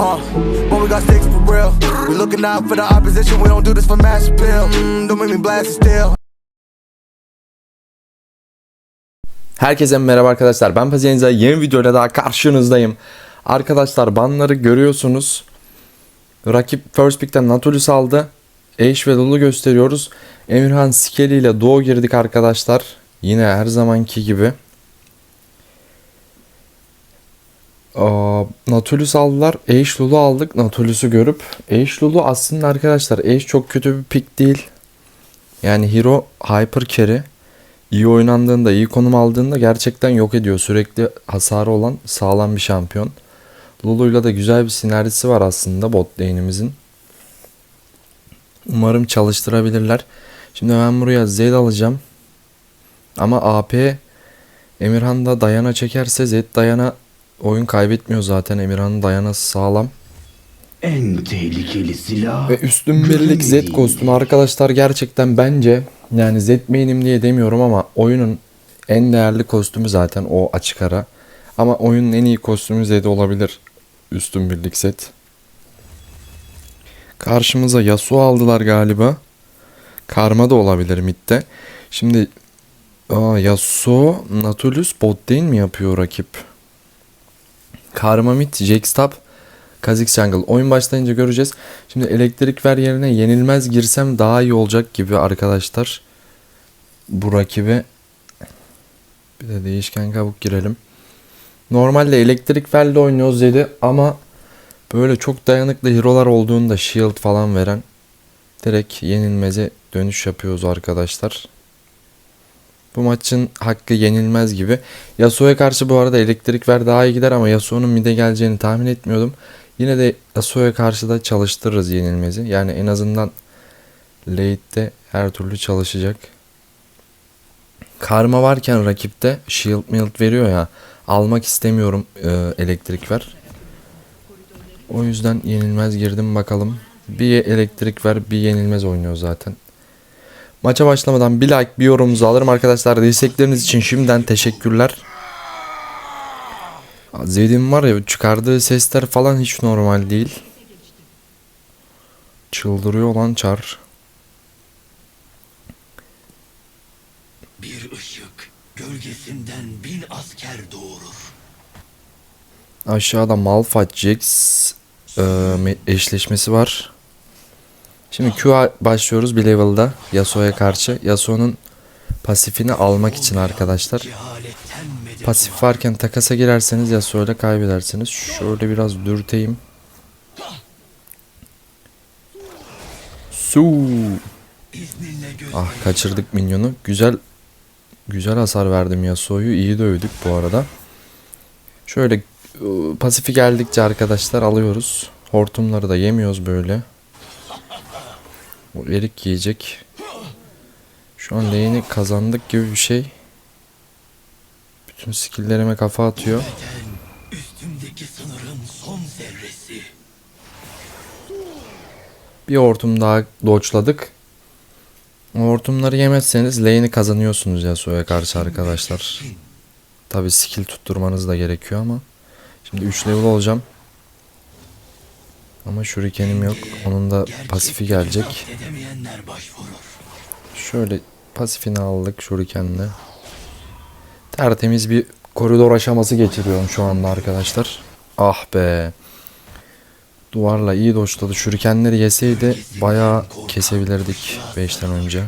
Uh, when we got sticks for real. We looking out for the opposition. We don't do this for mass appeal. Mm, don't make me blast it still. Herkese merhaba arkadaşlar. Ben Pazeniza. Yeni videoyla daha karşınızdayım. Arkadaşlar banları görüyorsunuz. Rakip First Pick'ten Nautilus aldı. Ashe ve Lulu gösteriyoruz. Emirhan Skeli ile Doğu girdik arkadaşlar. Yine her zamanki gibi. Aa, Nautilus aldılar. Ashe Lulu aldık. Nautilus'u görüp. Ashe Lulu aslında arkadaşlar Ashe çok kötü bir pick değil. Yani Hero Hyper Carry iyi oynandığında, iyi konum aldığında gerçekten yok ediyor. Sürekli hasarı olan sağlam bir şampiyon. Lulu'yla da güzel bir sinerjisi var aslında bot lane'imizin. Umarım çalıştırabilirler. Şimdi ben buraya Zed alacağım. Ama AP Emirhan da Dayana çekerse Zed Dayana oyun kaybetmiyor zaten. Emirhan'ın Dayanası sağlam. En tehlikeli silah Ve üstün birlik Z kostümü arkadaşlar gerçekten bence yani Z main'im diye demiyorum ama oyunun en değerli kostümü zaten o açık ara. Ama oyunun en iyi kostümü Z olabilir. Üstün birlik Z. Karşımıza Yasuo aldılar galiba. Karma da olabilir midde. Şimdi aa, Yasuo Nautilus bot lane mi yapıyor rakip? Karma mid, Jackstop, Kha'Zix Jungle. Oyun başlayınca göreceğiz. Şimdi elektrik ver yerine yenilmez girsem daha iyi olacak gibi arkadaşlar. Bu rakibe bir de değişken kabuk girelim. Normalde elektrik verle oynuyoruz dedi ama böyle çok dayanıklı hero'lar olduğunda shield falan veren direkt yenilmeze dönüş yapıyoruz arkadaşlar. Bu maçın hakkı yenilmez gibi. Yasuo'ya karşı bu arada elektrik ver daha iyi gider ama Yasuo'nun mid'e geleceğini tahmin etmiyordum. Yine de Yasuo'ya karşı da çalıştırırız yenilmezi. Yani en azından late'de her türlü çalışacak. Karma varken rakipte shield mild veriyor ya. Almak istemiyorum e, elektrik ver. O yüzden yenilmez girdim bakalım. Bir elektrik ver bir yenilmez oynuyor zaten. Maça başlamadan bir like bir yorumunuzu alırım arkadaşlar. Destekleriniz için şimdiden teşekkürler. Zed'in var ya çıkardığı sesler falan hiç normal değil. Çıldırıyor lan çar. bir ışık gölgesinden bin asker doğurur. Aşağıda Malphite Jax e, me- eşleşmesi var. Şimdi Q başlıyoruz bir level'da Yasuo'ya karşı. Yasuo'nun pasifini almak için arkadaşlar. Pasif varken takasa girerseniz Yasuo kaybedersiniz. Şöyle biraz dürteyim. Su. Ah kaçırdık minyonu. Güzel güzel hasar verdim Yasuo'yu. İyi dövdük bu arada. Şöyle ıı, pasifi geldikçe arkadaşlar alıyoruz. Hortumları da yemiyoruz böyle. O erik yiyecek. Şu an lane'i kazandık gibi bir şey. Bütün skilllerime kafa atıyor. üstümdeki sınırın son zerresi. Bir hortum daha dodge'ladık. O hortumları yemezseniz lane'i kazanıyorsunuz Yasuo'ya karşı arkadaşlar. Tabi skill tutturmanız da gerekiyor ama. Şimdi 3 level olacağım. Ama shuriken'im yok. Onun da pasifi gelecek. Şöyle pasifini aldık shuriken'le. Tertemiz bir koridor aşaması geçiriyorum şu anda arkadaşlar. Ah be. Duvarla iyi doçladı. Şurikenleri yeseydi bayağı kesebilirdik 5'ten önce.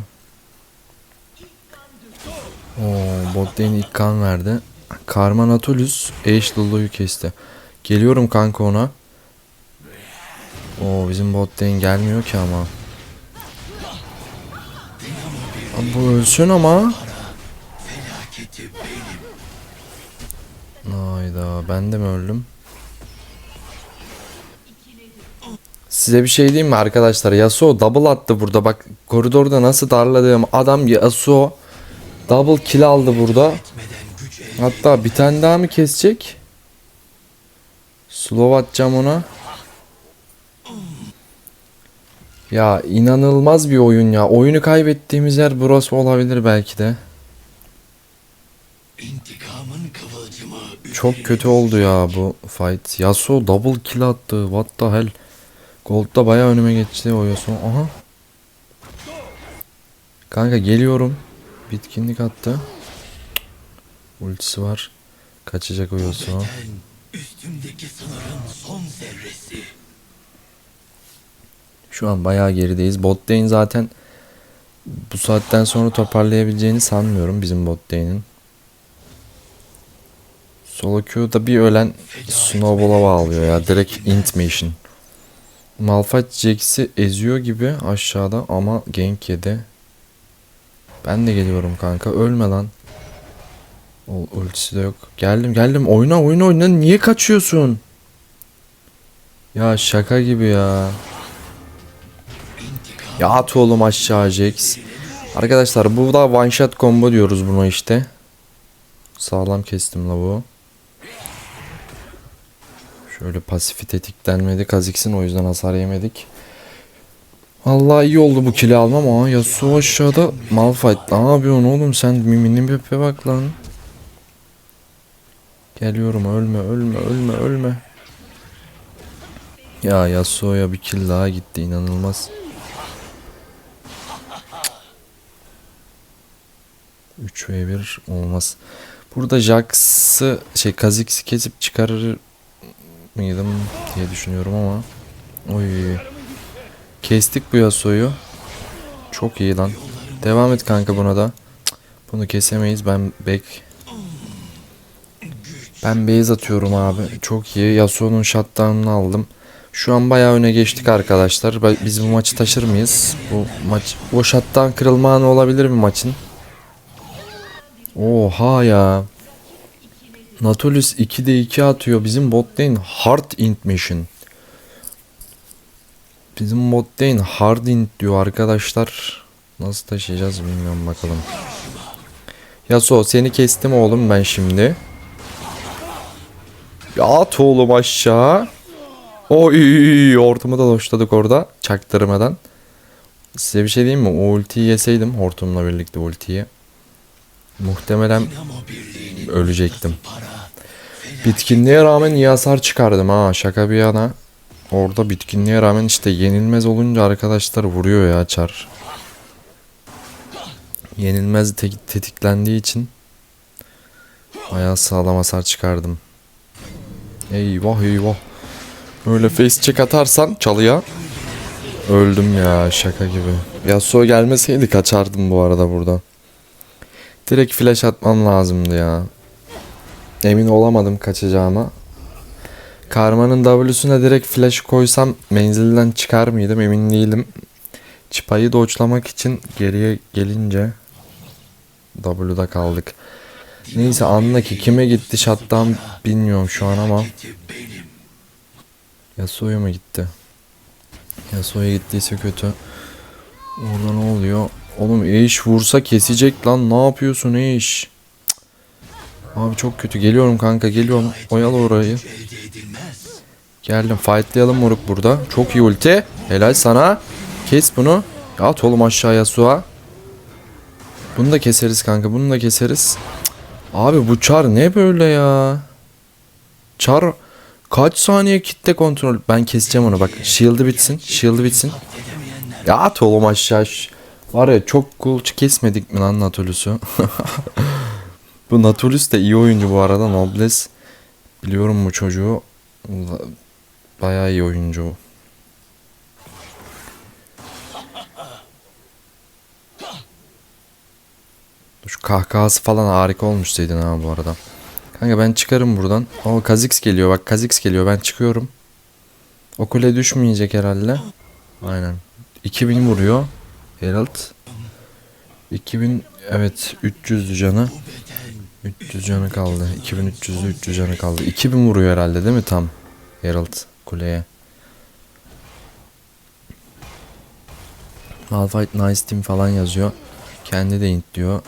Oo, bot lane ilk kan verdi. Karma Nautilus Ashe kesti. Geliyorum kanka ona. Oo bizim bot lane gelmiyor ki ama. Abi bu ölsün ama. Hayda ben de mi öldüm? Size bir şey diyeyim mi arkadaşlar? Yasuo double attı burada. Bak koridorda nasıl darladığım adam Yasuo double kill aldı burada. Hatta bir tane daha mı kesecek? Slow atacağım ona. Ya inanılmaz bir oyun ya. Oyunu kaybettiğimiz yer burası olabilir belki de. İntikamın kıvılcımı çok kötü oldu ya bu fight. Yasuo double kill attı. What the hell? Gold'da bayağı önüme geçti o Yasuo. Aha. Kanka geliyorum. Bitkinlik attı. Ultisi var. Kaçacak o Yasuo. Üstümdeki sınırın son zerresi. Şu an bayağı gerideyiz. Bot zaten bu saatten sonra toparlayabileceğini sanmıyorum bizim bot lane'in. Solo queue'da bir ölen Snowball'a bağlıyor ya. Direkt int mission. Malphite Jax'i eziyor gibi aşağıda ama gank yedi. Ben de geliyorum kanka. Ölme lan. O ultisi de yok. Geldim geldim. Oyna oyna oyna. Niye kaçıyorsun? Ya şaka gibi ya. Ya at oğlum aşağı Jax. Arkadaşlar bu da one shot combo diyoruz buna işte. Sağlam kestim la bu. Şöyle pasifi tetiklenmedi Kha'Zix'in o yüzden hasar yemedik. Vallahi iyi oldu bu kili almam. Aa Yasuo aşağıda Malphite. Ne yapıyorsun oğlum sen miminin pepe bak lan. Geliyorum ölme ölme ölme ölme. Ya Yasuo'ya bir kill daha gitti inanılmaz. 3 ve 1 olmaz. Burada Jax'ı şey Kha'Zix'i kesip çıkarır mıydım diye düşünüyorum ama. Oy. Kestik bu Yasuo'yu. Çok iyi lan. Devam et kanka buna da. Bunu kesemeyiz. Ben back ben base atıyorum abi. Çok iyi. Yasuo'nun shutdown'unu aldım. Şu an bayağı öne geçtik arkadaşlar. Biz bu maçı taşır mıyız? Bu maç o shutdown kırılma anı olabilir mi maçın? Oha ya. Nautilus 2'de 2 atıyor. Bizim bot lane hard int mission. Bizim bot lane hard int diyor arkadaşlar. Nasıl taşıyacağız bilmiyorum bakalım. Yasuo seni kestim oğlum ben şimdi. Ya at oğlum aşağı. Oy hortumu da doşladık orada çaktırmadan. Size bir şey diyeyim mi? O ultiyi yeseydim hortumla birlikte ultiyi. Muhtemelen ölecektim. Bitkinliğe rağmen iyi hasar çıkardım ha şaka bir yana. Orada bitkinliğe rağmen işte yenilmez olunca arkadaşlar vuruyor ya çar. Yenilmez te- tetiklendiği için bayağı sağlam hasar çıkardım. Eyvah eyvah. Öyle face check atarsan çalıya öldüm ya şaka gibi. Yasuo gelmeseydi kaçardım bu arada buradan. Direkt flash atmam lazımdı ya. Emin olamadım kaçacağıma. Karma'nın W'suna direkt flash koysam menzilden çıkar mıydım emin değilim. Çıpayı doçlamak için geriye gelince W'da kaldık. Neyse anla ki kime gitti shutdown bilmiyorum şu an ama. Yasuo'ya mı gitti? Yasuo'ya gittiyse kötü. Orada ne oluyor? Oğlum Eish vursa kesecek lan ne yapıyorsun? Cık. Abi çok kötü geliyorum kanka geliyorum oyalı orayı. Geldim fightlayalım moruk burada. Çok iyi ulti. Helal sana. Kes bunu. At oğlum aşağıya suğa. Bunu da keseriz kanka. Bunu da keseriz. Abi bu çar ne böyle ya? Çar kaç saniye kitle kontrol? Ben keseceğim onu bak. Shield'ı bitsin. Shield'ı bitsin. Ya at oğlum aşağı. Var ya çok cool kesmedik mi lan Natulus'u? bu Natulus da iyi oyuncu bu arada. Nobles. Biliyorum bu çocuğu. Bayağı iyi oyuncu. Şu kahkahası falan harika olmuş Zeydin ha bu arada. Kanka ben çıkarım buradan. O Kha'Zix geliyor bak Kha'Zix geliyor ben çıkıyorum. O kule düşmeyecek herhalde. Aynen. 2000 vuruyor. Herald. 2000 evet 300 canı. 300 canı kaldı. 2300'lü 300 canı kaldı. 2000 vuruyor herhalde değil mi tam? Herald kuleye. Malphite nice team falan yazıyor. Kendi de int diyor.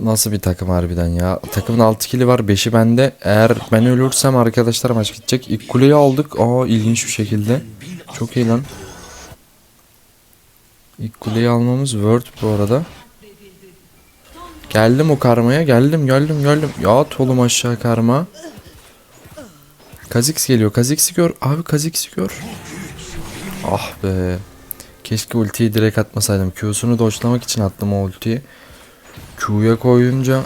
Nasıl bir takım harbiden ya. Takımın 6 kili var 5'i bende. Eğer ben ölürsem arkadaşlar maç gidecek. İlk kuleyi aldık. Aa ilginç bir şekilde. Çok iyi lan. İlk kuleyi almamız Word bu arada. Geldim o karmaya geldim geldim geldim. Yat oğlum aşağı karma. Kazix geliyor. Kazix'i gör. Abi Kazix'i gör. Ah be. Keşke ultiyi direkt atmasaydım. Q'sunu doçlamak için attım o ultiyi. Q'ya koyunca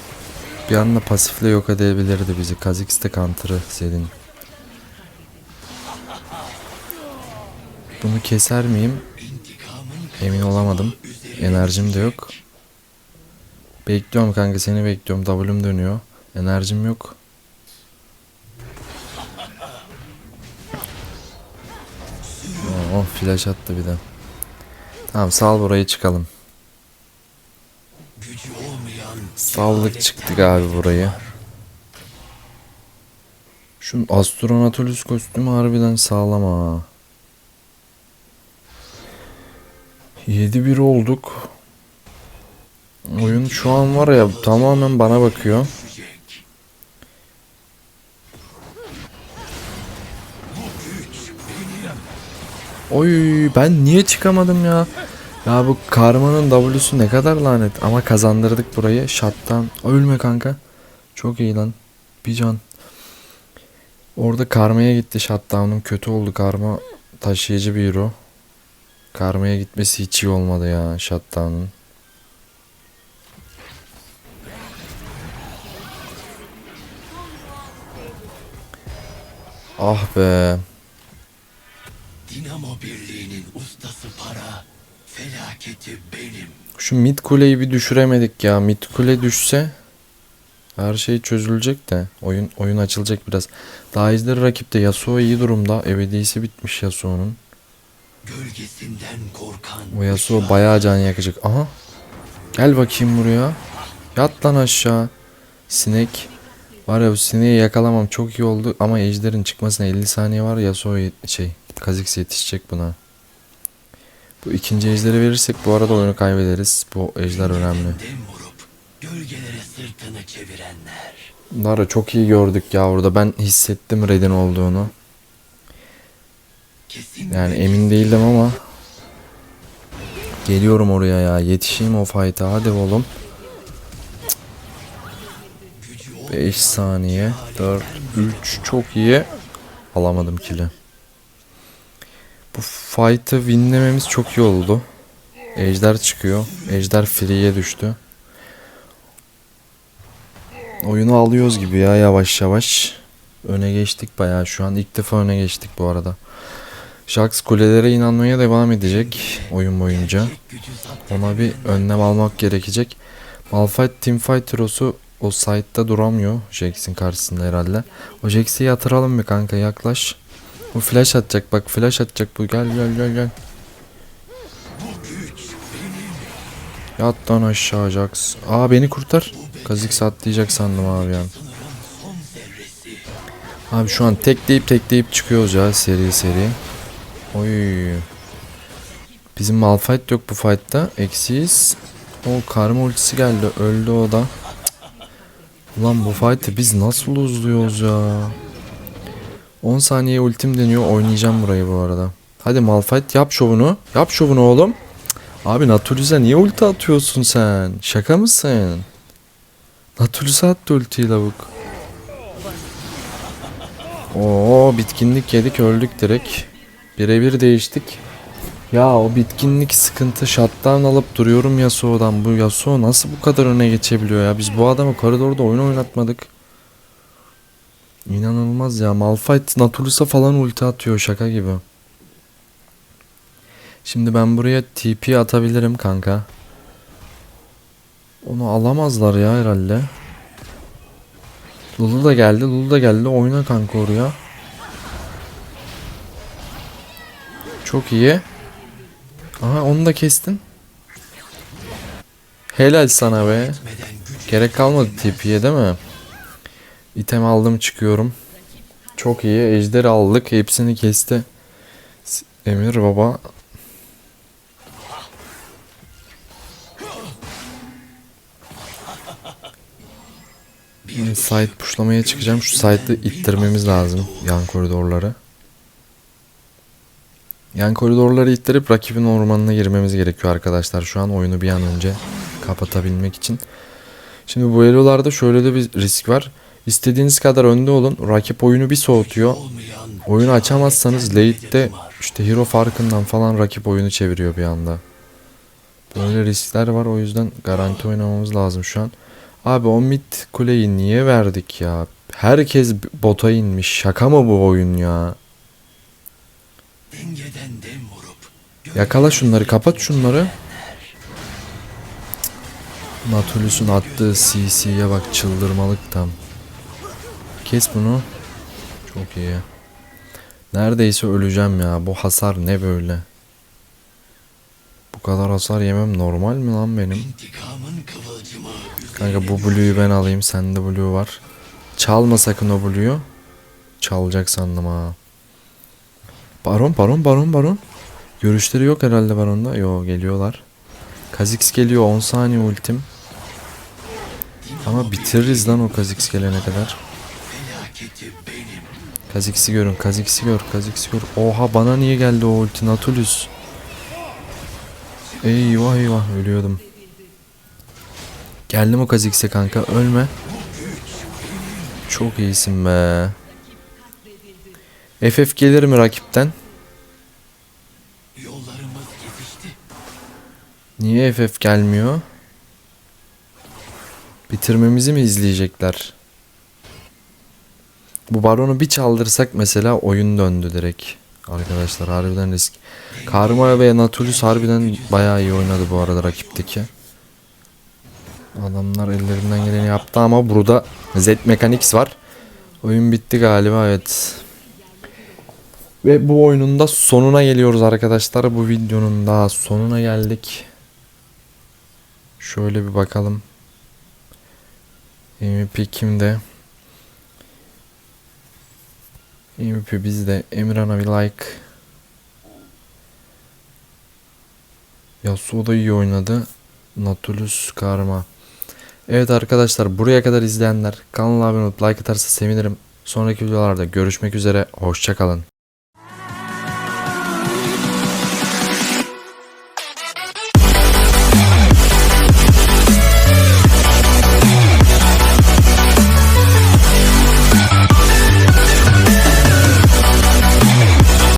bir anda pasifle yok edebilirdi bizi. Kha'Zix de counter'ı Zed'in. Bunu keser miyim? Emin olamadım. Enerjim de yok. Bekliyorum kanka seni bekliyorum. W'm dönüyor. Enerjim yok. Oh flash attı bir de. Tamam sal burayı çıkalım. Saldık çıktık abi burayı. Şu astronatolus kostümü harbiden sağlam ha. 7-1 olduk. Oyun şu an var ya tamamen bana bakıyor. Oy ben niye çıkamadım ya? Ya bu karmanın W'su ne kadar lanet ama kazandırdık burayı. Shot'tan ölme kanka. Çok iyi lan. Bir can. Orada karmaya gitti shutdown'um kötü oldu karma taşıyıcı bir hero. Karmaya gitmesi hiç iyi olmadı ya shutdown'un. Ah be. Dinamo Birliği'nin ustası para, felaketi benim. Şu mid kuleyi bir düşüremedik ya. Mid kule düşse her şey çözülecek de oyun oyun açılacak biraz. Daha izleri rakipte Yasuo iyi durumda. Ebedisi bitmiş Yasuo'nun. Gölgesinden korkan Bu Yasuo bayağı can yakacak. Aha. Gel bakayım buraya. Yat lan aşağı. Sinek. Var ya bu sineği yakalamam çok iyi oldu ama ejderin çıkmasına 50 saniye var Yasuo şey Kha'Zix yetişecek buna. Bu ikinci ejderi verirsek bu arada oyunu kaybederiz. Bu ejder önemli. gölgelere sırtını çevirenler. Bunları çok iyi gördük ya orada. Ben hissettim Red'in olduğunu. Yani emin değildim ama geliyorum oraya ya. Yetişeyim o fight'a. Hadi oğlum. gücü 5 saniye. 4 3 çok iyi. Alamadım kill'i. Bu fight'ı winlememiz çok iyi oldu. Ejder çıkıyor. Ejder free'ye düştü. Oyunu alıyoruz gibi ya yavaş yavaş. Öne geçtik bayağı şu an. ilk defa öne geçtik bu arada. Jax kulelere inanmaya devam edecek oyun boyunca. Ona bir önlem almak gerekecek. Malphite Teamfight Hero'su o site'da duramıyor Jax'in karşısında herhalde. O Jax'i yatıralım mı kanka yaklaş. Bu flash atacak bak flash atacak bu gel gel gel gel. Yat lan aşağı Jax. Aa beni kurtar. Kha'Zix atlayacak sandım abi ya. son zerresi. Abi şu an tekleyip tekleyip çıkıyoruz ya seri seri. Oy. Bizim Malphite yok bu fight'ta. Eksiyiz. O karma ultisi geldi. Öldü o da. Ulan bu fight'ı biz nasıl uzluyoruz ya. 10 saniye ultim deniyor. Oynayacağım burayı bu arada. Hadi Malphite yap şovunu. Yap şovunu oğlum. Abi Natulius'e niye ulti atıyorsun sen? Şaka mısın? Natulius'e attı ultiyi lavuk. Oo bitkinlik yedik öldük direkt. Birebir değiştik. Ya o bitkinlik sıkıntı shutdown alıp duruyorum Yasuo'dan. Bu Yasuo nasıl bu kadar öne geçebiliyor ya? Biz bu adamı koridorda oyun oynatmadık. İnanılmaz ya. Malphite Natulus'a falan ulti atıyor şaka gibi. Şimdi ben buraya TP atabilirim kanka. Onu alamazlar ya herhalde. Lulu da geldi. Lulu da geldi. Oyna kanka oraya. Çok iyi. Aha onu da kestin. Helal sana be. Gerek kalmadı TP'ye değil mi? İtem aldım çıkıyorum. Çok iyi. Ejder aldık. Hepsini kesti. Emir baba. Site puşlamaya çıkacağım. Şu site'ı ittirmemiz lazım. Yan koridorları. Yan koridorları ittirip rakibin ormanına girmemiz gerekiyor arkadaşlar. Şu an oyunu bir an önce kapatabilmek için. Şimdi bu elolarda şöyle de bir risk var. İstediğiniz kadar önde olun. Rakip oyunu bir soğutuyor. Oyunu açamazsanız late'de işte hero farkından falan rakip oyunu çeviriyor bir anda. Böyle riskler var o yüzden garanti oynamamız lazım şu an. Abi o mid kuleyi niye verdik ya? Herkes bota inmiş. Şaka mı bu oyun ya? Yakala şunları, kapat şunları. Natulus'un attığı CC'ye bak çıldırmalık tam. Kes bunu. Çok iyi. Neredeyse öleceğim ya. Bu hasar ne böyle? Bu kadar hasar yemem normal mi lan benim? Kanka bu Blue'yu ben alayım. Sende Blue var. Çalma sakın o Blue'yu. Çalacak sandım ha. Baron, baron, baron, baron. Görüşleri yok herhalde baronda. Yo geliyorlar. Kha'Zix geliyor 10 saniye ultim. Ama bitiririz lan o Kha'Zix gelene kadar. Kha'Zix'i görün, Kha'Zix'i gör, Kha'Zix'i gör. Oha bana niye geldi o ulti Natulus? Eyvah eyvah ölüyordum. Geldim o Kha'Zix'e kanka ölme. Çok iyisin be. FF gelir mi rakipten? Niye FF gelmiyor? Bitirmemizi mi izleyecekler? Bu baronu bir çaldırsak mesela oyun döndü direkt. Arkadaşlar harbiden risk. Karma ve Natulus harbiden bayağı iyi oynadı bu arada rakipteki. Adamlar ellerinden geleni yaptı ama burada Z Mechanics var. Oyun bitti galiba evet. Ve bu oyunun da sonuna geliyoruz arkadaşlar. Bu videonun daha sonuna geldik. Şöyle bir bakalım. MVP kimde? MVP bizde. Emirhan'a bir like. Yasuo da iyi oynadı. Nautilus Karma. Evet arkadaşlar buraya kadar izleyenler kanala abone olup like atarsa sevinirim. Sonraki videolarda görüşmek üzere. Hoşçakalın.